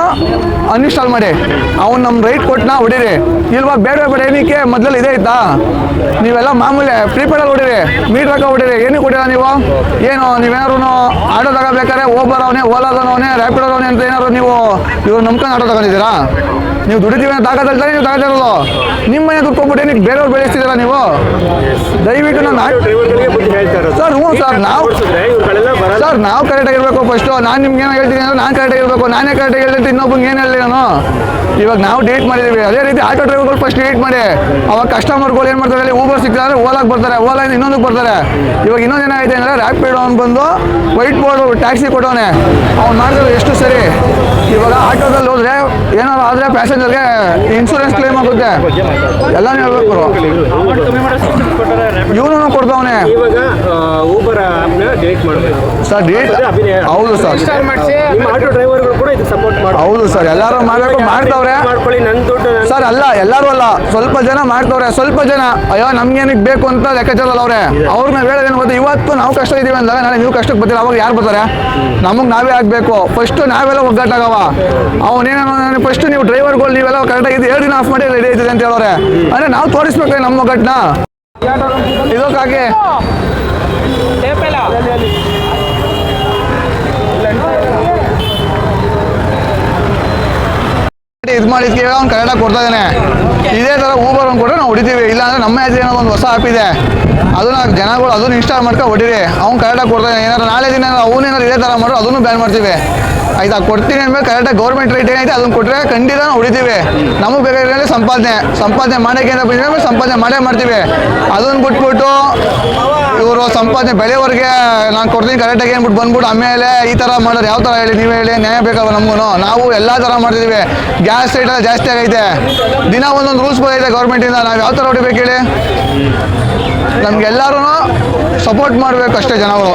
ಅನ್ಇನ್ಸ್ಟಾಲ್ ಮಾಡಿ. ಅವ್ನು ನಮ್ಮ ರೈಟ್ ಕೊಟ್ಟನ ಹೊಡೀರಿ. ಇಲ್ವಾ, ಬೇಡ ಬೇಡ ಏನಕ್ಕೆ ಮೊದಲಲ್ಲಿ ಇದೇ ಇತ್ತಾ? ನೀವೆಲ್ಲ ಮಾಮೂಲಿ ಪ್ರೀಪೇಡಲ್ಲಿ ಹೊಡಿರಿ ಮೀಟ್ರ್ ಹಾಕ ಹೊಡಿರಿ, ಏನಕ್ಕೆ ಹೊಡಿಲ್ಲ ನೀವು? ಏನು ನೀವೇನಾದ್ರು ಆಟೋ ತಗೋಬೇಕಾದ್ರೆ ಓಬರ್ ಅವನೇ ಓಲಾದವನೇ ರ್ಯಾಪಿಡೋದವನೇ ಅಂತ ಏನಾದ್ರು ನೀವು ಇವ್ರು ನಂಬ್ಕೊಂಡು ಆಟೋ ತಗೊಂಡಿದ್ದೀರಾ? ನೀವು ದುಡಿತೀವಿ ಅಂತ ತಾಕತ್ತಲ್ತಾನೆ ನೀವು ತಗೋತಿರಲ್ಲ ನಿಮ್ಮ ಮನೆ ದುಡ್ಡು ಏನಕ್ಕೆ ಬೇರೆಯವ್ರು ಬೆಳೆಸ್ತಿದ್ದೀರಾ ನೀವು? ದಯವಿಟ್ಟು ನಾನು ಸರ್ ಹ್ಞೂ ಸರ್ ನಾವು ಸರ್ ನಾವು ಕರೆಕ್ಟಾಗಿರ್ಬೇಕು ಫಸ್ಟು ನಾನು ನಿಮ್ಗೆ ಏನೋ ಹೇಳ್ತೀನಿ ಅಂದ್ರೆ ನಾನು ಕರೆಕ್ಟಾಗಿರ್ಬೇಕು ನಾನೇ ಕರೆಕ್ಟಾಗಿ ಹೇಳಿದ್ರೆ ಇನ್ನೊಬ್ಬಂಗೆ ಏನು ಹೇಳಿ ನಾನು? ಇವಾಗ ನಾವು ಡೇಟ್ ಮಾಡಿದ್ದೀವಿ. ಅದೇ ರೀತಿ ಆಟೋ ಡ್ರೈವರ್ಗಳು ಫಸ್ಟ್ ಡೇಟ್ ಮಾಡಿ. ಅವಾಗ ಕಸ್ಟಮರ್ಗಳು ಏನು ಮಾಡ್ತಾರೆ ಊಬರ್ ಸಿಗ್ತಾರೆ ಓಲಾಗೆ ಬರ್ತಾರೆ ಓಲಾಯಿಂದ ಇನ್ನೊಂದಕ್ಕೆ ಬರ್ತಾರೆ. ಇವಾಗ ಇನ್ನೊಂದು ಏನಾಗಿದೆ ಅಂದರೆ ರ್ಯಾಪಿಡ್ ಅವ್ನು ಬಂದು ವೈಟ್ ಬೋರ್ಡ್ ಟ್ಯಾಕ್ಸಿ ಕೊಟ್ಟವನೆ. ಅವ್ನು ಮಾಡಿದ್ರೆ ಎಷ್ಟು ಸರಿ? ಇವಾಗ ಆಟೋದಲ್ಲಿ ಹೋದರೆ ಏನಾದ್ರು ಆದರೆ ಪ್ಯಾಸೆಂಜರ್ಗೆ ಇನ್ಶೂರೆನ್ಸ್ ಕ್ಲೇಮ್ ಆಗುತ್ತೆ. ಎಲ್ಲಾನು ಹೇಳ್ಬೇಕು ಇವನು ಕೊಡ್ತಾವನೆ. ಸರ್ ಡೇಟ್ ಹೌದು ಸರ್. ಆಟೋ ಡ್ರೈವರ್ಗಳು ಕೂಡ ಇದಕ್ಕೆ ಸಪೋರ್ಟ್ ಮಾಡಿ ಹೌದು ಸರ್ ಎಲ್ಲರೂ ಮಾಡಬೇಕು ಮಾಡ್ತಾವ್ರೆ. ಮಾಡ್ಕೊಳ್ಳಿ ನನ್ನ ದುಡ್ಡು ಸರ್ ಅಲ್ಲ ಎಲ್ಲರೂ ಅಲ್ಲ ಸ್ವಲ್ಪ ಜನ ಮಾಡ್ತವ್ರೆ ಸ್ವಲ್ಪ ಜನ. ಅಯ್ಯೋ ನಮ್ಗೇನಿಗೆ ಬೇಕು ಅಂತ ಲೆಕ್ಕಾಚಾರ ಅವ್ರೆ. ಅವ್ರನ್ನ ಹೇಳೋದೇನು ಗೊತ್ತಾ? ಇವತ್ತು ನಾವು ಕಷ್ಟ ಇದೀವಿ ಅಂದಾಗ ನಾಳೆ ನೀವು ಕಷ್ಟಕ್ಕೆ ಬರ್ತೀರಾ? ಅವಾಗ ಯಾರು ಬರ್ತಾರೆ? ನಮಗೆ ನಾವೇ ಆಗಬೇಕು. ಫಸ್ಟ್ ನಾವೆಲ್ಲ ಒಗ್ಗಟ್ಟಾಗವ. ಅವನೇನು ಫಸ್ಟ್ ನೀವು ಡ್ರೈವರ್ಗಳು ನೀವೆಲ್ಲ ಕರೆಕ್ಟಾಗಿ ಇದು ಎರಡು ದಿನ ಆಫ್ ಮಾಡಿ ರೆಡಿ ಆಯ್ತದೆ ಅಂತ ಹೇಳೋರೆ ಅಂದರೆ ನಾವು ತೋರಿಸ್ಬೇಕು ನಮ್ಮ ಒಗ್ಗಟ್ಟನ್ನ ಇದಕ್ಕಾಗಿ ಇದು ಮಾಡಿದ್ಕೆ ಅವ್ನು ಕನ್ನಡ ಕೊಡ್ತಾ ಇದ್ದಾನೆ. ಇದೇ ಥರ ಊಬರ್ ಒಂದು ಕೊಟ್ಟರೆ ನಾವು ಹೊಡಿತೀವಿ. ಇಲ್ಲಾಂದ್ರೆ ನಮ್ಮ ಹೆಸರು ಏನೋ ಒಂದು ಹೊಸ ಆ್ಯಪ್ ಇದೆ. ಅದನ್ನ ಜನಗಳು ಅದನ್ನು ಇನ್ಸ್ಟಾಲ್ ಮಾಡ್ಕೊಂಡು ಹೊಡಿರಿ. ಅವ್ನು ಕರೆಕ್ಟಾಗಿ ಕೊಡ್ತಾ ಏನಾದ್ರು ನಾಳೆ ದಿನ ಅವನೇನಾದ್ರು ಇದೇ ಥರ ಮಾಡೋ ಅದನ್ನು ಬ್ಯಾನ್ ಮಾಡ್ತೀವಿ. ಆಯ್ತಾ? ಕೊಡ್ತೀನಿ ಅಂದ್ಮೇಲೆ ಕರೆಕ್ಟಾಗಿ ಗೌರ್ಮೆಂಟ್ ರೇಟ್ ಏನೈತೆ ಅದನ್ನು ಕೊಟ್ಟರೆ ಖಂಡಿತ ನಾವು ಹೊಡಿತೀವಿ. ನಮಗೆ ಬೇಕಾಗಿರೋದೇ ಸಂಪಾದನೆ. ಸಂಪಾದನೆ ಮಾಡೋಕ್ಕೆ ಅಂತ ಸಂಪಾದನೆ ಮಾಡೇ ಮಾಡ್ತೀವಿ. ಅದನ್ನು ಬಿಟ್ಬಿಟ್ಟು ಇವರು ಸಂಪಾದನೆ ಬೆಳೆವರೆಗೆ ನಾನು ಕೊಡ್ತೀನಿ ಕರೆಕ್ಟಾಗಿ ಅಂದ್ಬಿಟ್ಟು ಬಂದ್ಬಿಟ್ಟು ಆಮೇಲೆ ಈ ಥರ ಮಾಡೋರು ಯಾವ ಥರ ಹೇಳಿ ನೀವು ಹೇಳಿ ನ್ಯಾಯ ಬೇಕಾಗ ನಮಗೂ ನಾವು ಎಲ್ಲ ಥರ ಮಾಡಿದ್ದೀವಿ ಗ್ಯಾಸ್ ರೇಟ್ ಎಲ್ಲ ಜಾಸ್ತಿ ಆಗೈತೆ. ದಿನ ಒಂದೊಂದು ರೂಲ್ಸ್ ಬಂದೈತೆ ಗೌರ್ಮೆಂಟಿಂದ ನಾವು ಯಾವ ಥರ ಹೊಡಿಬೇಕು ಹೇಳಿ? ನಮ್ಗೆಲ್ಲರೂ ಸಪೋರ್ಟ್ ಮಾಡಬೇಕು ಅಷ್ಟೇ ಜನಗಳು.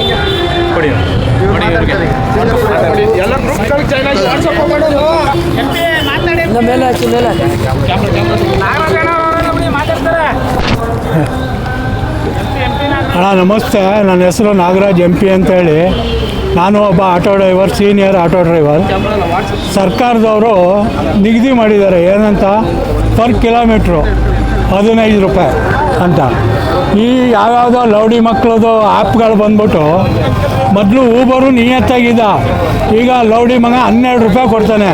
ಅಣ್ಣ, ನಮಸ್ತೆ. ನನ್ನ ಹೆಸರು ನಾಗರಾಜ್ ಎಂ ಪಿ ಅಂತೇಳಿ. ನಾನು ಒಬ್ಬ auto driver, senior auto driver. ಸರ್ಕಾರದವರು ನಿಗದಿ ಮಾಡಿದ್ದಾರೆ. ಏನಂತ? ಪರ್ ಕಿಲೋಮೀಟ್ರು ಹದಿನೈದು ರೂಪಾಯಿ ಅಂತ. ಈ ಯಾವ್ಯಾವುದೋ ಲೌಡಿ ಮಕ್ಕಳದು ಆ್ಯಪ್ಗಳು ಬಂದ್ಬಿಟ್ಟು ಮೊದಲು ಊಬರು ನಿಯತ್ತಾಗಿದ್ದ. ಈಗ ಲೌಡಿ ಮಗ ಹನ್ನೆರಡು ರೂಪಾಯಿ ಕೊಡ್ತಾನೆ.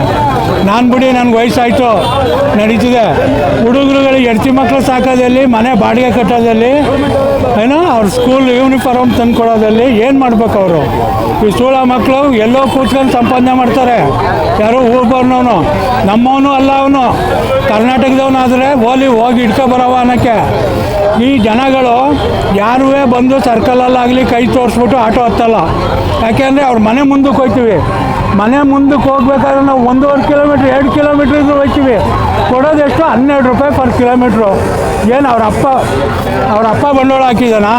ನಾನು ಬಿಡಿ, ನನಗೆ ವಯಸ್ಸಾಯಿತು, ನಡೀತಿದೆ. ಹುಡುಗರುಗಳಿಗೆ ಹೆಡ್ತಿ ಮಕ್ಕಳು ಸಾಕೋದಲ್ಲಿ ಮನೆ ಬಾಡಿಗೆ ಕಟ್ಟೋದಲ್ಲಿ ಏನೋ? ಅವ್ರ ಸ್ಕೂಲ್ ಯೂನಿಫಾರ್ಮ್ ತಂದ್ಕೊಡೋದಲ್ಲಿ ಏನು ಮಾಡ್ಬೇಕು ಅವರು? ಈ ಸ್ಥೂಳ ಮಕ್ಕಳು ಎಲ್ಲೋ ಕೂತ್ಕೊಂಡು ಸಂಪಾದನೆ ಮಾಡ್ತಾರೆ. ಯಾರೋ ಊರ್ಬರ್ನವನು. ನಮ್ಮವನು ಅಲ್ಲ ಅವನು. ಕರ್ನಾಟಕದವನಾದರೆ ಓಲಿ ಹೋಗಿ ಇಟ್ಕೊ ಬರವ ಅನ್ನೋಕ್ಕೆ. ಈ ಜನಗಳು ಯಾರೂ ಬಂದು ಸರ್ಕಲಲ್ಲಾಗಲಿ ಕೈ ತೋರಿಸ್ಬಿಟ್ಟು ಆಟೋ ಹತ್ತಲ್ಲ. ಯಾಕೆಂದರೆ ಅವ್ರ ಮನೆ ಮುಂದಕ್ಕೆ ಹೋಗ್ತೀವಿ ಮನೆ ಮುಂದಕ್ಕೆ ಹೋಗ್ಬೇಕಾದ್ರೆ ನಾವು ಒಂದೂವರೆ ಕಿಲೋಮೀಟ್ರ್ ಎರಡು ಕಿಲೋಮೀಟ್ರ್ ಹೋಗ್ತೀವಿ ಕೊಡೋದೆಷ್ಟು ಹನ್ನೆರಡು ರೂಪಾಯಿ ಪರ್ ಕಿಲೋಮೀಟ್ರು ಏನು ಅವ್ರ ಅಪ್ಪ ಅವ್ರ ಅಪ್ಪ ಬಂಡವಾಳ ಹಾಕಿದಾನಾ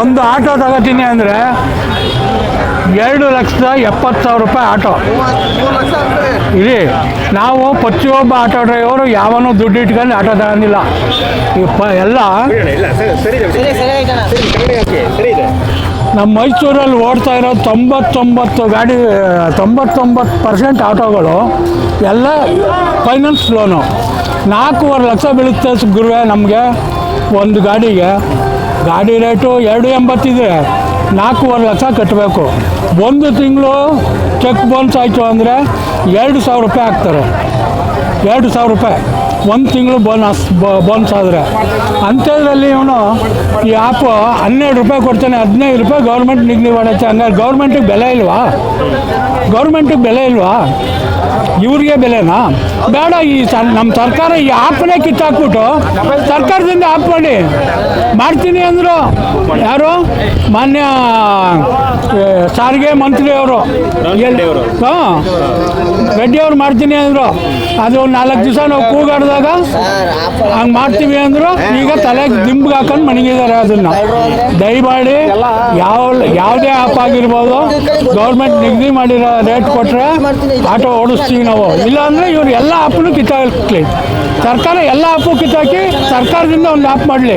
ಒಂದು ಆಟೋ ತಗೋತೀನಿ ಅಂದರೆ ಎರಡು ಲಕ್ಷದ ಎಪ್ಪತ್ತು ಸಾವಿರ ರೂಪಾಯಿ ಆಟೋ ಇಲ್ಲಿ ನಾವು ಪ್ರತಿಯೊಬ್ಬ ಆಟೋ ಡ್ರೈವರು ಯಾವನೂ ದುಡ್ಡು ಇಟ್ಕೊಂಡು ಆಟೋ ತಗೊಂಡಿಲ್ಲ ಈ ಪ ಎಲ್ಲ ನಮ್ಮ ಮೈಸೂರಲ್ಲಿ ಓಡ್ತಾ ಇರೋ ತೊಂಬತ್ತೊಂಬತ್ತು ಗಾಡಿ, ತೊಂಬತ್ತೊಂಬತ್ತು ಪರ್ಸೆಂಟ್ ಆಟೋಗಳು, ಎಲ್ಲ ಫೈನಾನ್ಸ್ ಲೋನು ನಾಲ್ಕೂವರೆ ಲಕ್ಷ ಬೀಳುತ್ತೆ ಗುರುವೆ ನಮಗೆ ಒಂದು ಗಾಡಿಗೆ. ಗಾಡಿ ರೇಟು ಎರಡು ಎಂಬತ್ತಿದೆ. ನಾಲ್ಕೂವರೆ ಲಕ್ಷ ಕಟ್ಟಬೇಕು ಒಂದು ತಿಂಗಳು ಚೆಕ್ ಬೌನ್ಸ್ ಆಯಿತು ಅಂದರೆ ಎರಡು ಸಾವಿರ ರೂಪಾಯಿ ಹಾಕ್ತಾರೆ ಎರಡು ಸಾವಿರ ರೂಪಾಯಿ. ಒಂದು ತಿಂಗಳು ಬೋನಸ್ ಬೋನಸ್ ಆದರೆ. ಅಂಥದ್ರಲ್ಲಿ ಇವನು ಈ ಆ್ಯಪು ಹನ್ನೆರಡು ರೂಪಾಯಿ ಕೊಡ್ತಾನೆ, ಹದಿನೈದು ರೂಪಾಯಿ ಗೌರ್ಮೆಂಟ್ ನಿಗದಿ ಮಾಡುತ್ತೆ ಹಂಗಾರೆ ಗೌರ್ಮೆಂಟಿಗೆ ಬೆಲೆ ಇಲ್ವಾ? ಗೌರ್ಮೆಂಟಿಗೆ ಬೆಲೆ ಇಲ್ವಾ? ಇವ್ರಿಗೆ ಬೆಲೆನಾ? ಬೇಡ ಈ ಸರ್ ನಮ್ಮ ಸರ್ಕಾರ ಈ ಆ್ಯಪ್ನೇ ಕಿತ್ತಾಕ್ಬಿಟ್ಟು ಸರ್ಕಾರದಿಂದ ಆ್ಯಪ್ ಮಾಡಿ. ಮಾಡ್ತೀನಿ ಅಂದರು ಯಾರು? ಮಾನ್ಯ ಸಾರಿಗೆ ಮಂತ್ರಿಯವರು. ಹಾಂ. ರೆಡ್ಡಿಯವ್ರು ಮಾಡ್ತೀನಿ ಅಂದರು. ಅದು ನಾಲ್ಕು ದಿವಸ ನಾವು ಕೂಗಾಡಿದಾಗ ಹಂಗೆ ಮಾಡ್ತೀವಿ ಅಂದರು. ಈಗ ತಲೆಗೆ ದಿಂಬ್ಗೆ ಹಾಕೊಂಡು ಮಣಗಿದ್ದಾರೆ ಅದನ್ನು. ದಯಮಾಡಿ ಯಾವ ಯಾವುದೇ ಆ್ಯಪ್ ಆಗಿರ್ಬೋದು ಗೌರ್ಮೆಂಟ್ ನಿಗದಿ ಮಾಡಿರೋ ರೇಟ್ ಕೊಟ್ಟರೆ ಆಟೋ ಓಡಿಸ್ತೀವಿ ನಾವು. ಇಲ್ಲಾಂದರೆ ಇವ್ರು ಎಲ್ಲ ಆ್ಯಪ್ನು ಕಿತ್ತಾಕ್ಲಿ. ಸರ್ಕಾರ ಎಲ್ಲ ಆ್ಯಪು ಕಿತ್ತಾಕಿ ಸರ್ಕಾರದಿಂದ ಒಂದು ಆ್ಯಪ್ ಮಾಡಲಿ.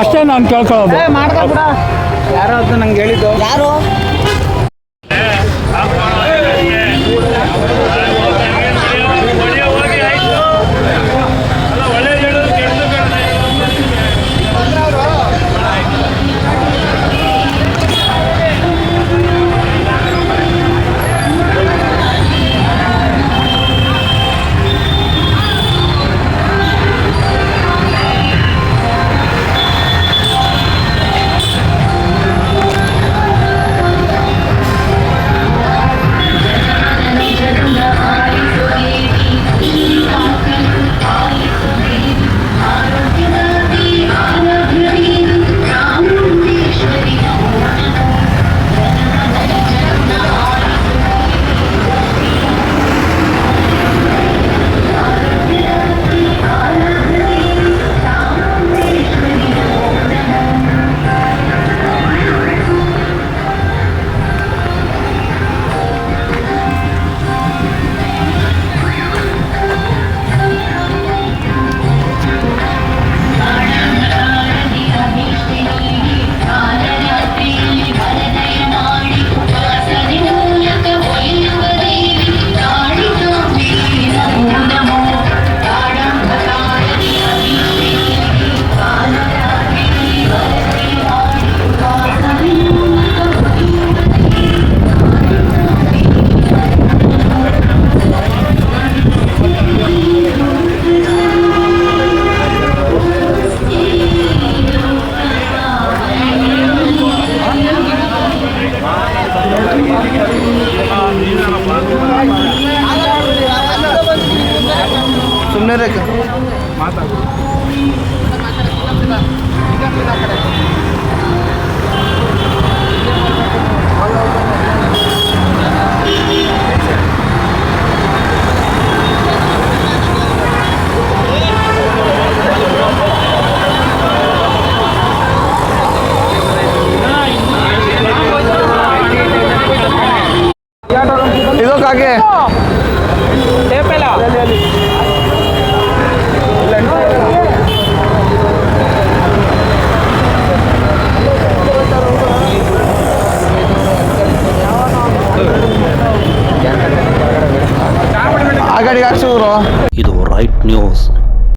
ಅಷ್ಟೇ ನಾನು ಕೇಳ್ಕೊಳ್ಳೋದು. ಯಾರು ನಂಗೆ ಹೇಳಿದ್ದು.